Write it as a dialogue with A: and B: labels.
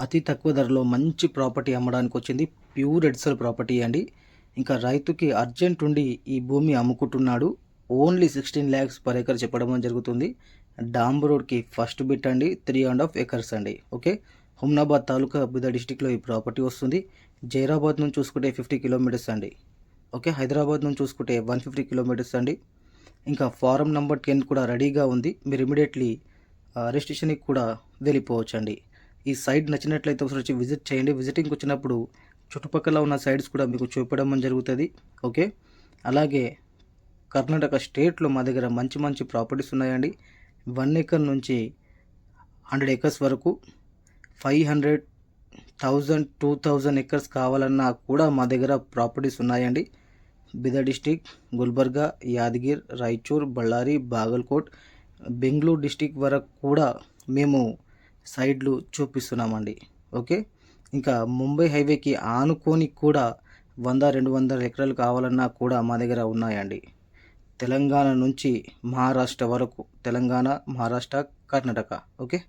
A: అతి తక్కువ ధరలో మంచి ప్రాపర్టీ అమ్మడానికి వచ్చింది. ప్యూర్ ఎడ్సల్ ప్రాపర్టీ అండి. ఇంకా రైతుకి అర్జెంట్ ఉండి ఈ భూమి అమ్ముకుంటున్నాడు. Only sixteen lakhs per acre చెప్పడం జరుగుతుంది. డాంబు రోడ్కి ఫస్ట్ బిట్ అండి. త్రీ అండ్ హాఫ్ ఎకర్స్ అండి. ఓకే? హుమ్నాబాద్ తాలూకా బిదా డిస్టిక్లో ఈ ప్రాపర్టీ వస్తుంది. జైరాబాద్ నుంచి చూసుకుంటే ఫిఫ్టీ కిలోమీటర్స్ అండి. ఓకే? హైదరాబాద్ నుంచి చూసుకుంటే వన్ ఫిఫ్టీ కిలోమీటర్స్ అండి. ఇంకా ఫారం నెంబర్ టెన్ కూడా రెడీగా ఉంది. మీరు ఇమీడియట్లీ రిజిస్ట్రేషన్కి కూడా వెళ్ళిపోవచ్చండి. ఈ సైట్ నచ్చినట్లయితే ఒకసారి వచ్చి విజిట్ చేయండి. విజిటింగ్కి వచ్చినప్పుడు చుట్టుపక్కల ఉన్న సైడ్స్ కూడా మీకు చూపడం జరుగుతుంది. ఓకే? అలాగే కర్ణాటక స్టేట్లో మా దగ్గర మంచి మంచి ప్రాపర్టీస్ ఉన్నాయండి. వన్ ఎకర్ నుంచి హండ్రెడ్ ఎకర్స్ వరకు five hundred thousand two thousand acres కావాలన్నా కూడా మా దగ్గర ప్రాపర్టీస్ ఉన్నాయండి. బిదర్ డిస్టిక్ గుల్బర్గా యాదగిర్ రాయచూర్ బళ్ళారి బాగల్కోట్ బెంగళూరు డిస్టిక్ వరకు కూడా మేము సైడ్లు చూపిస్తున్నామండి. ఓకే? ఇంకా ముంబై హైవేకి ఆనుకొని కూడా వంద రెండు వందల ఎకరాలు కావాలన్నా కూడా మా దగ్గర ఉన్నాయండి. తెలంగాణ నుంచి మహారాష్ట్ర వరకు. తెలంగాణ మహారాష్ట్ర కర్ణాటక. ఓకే?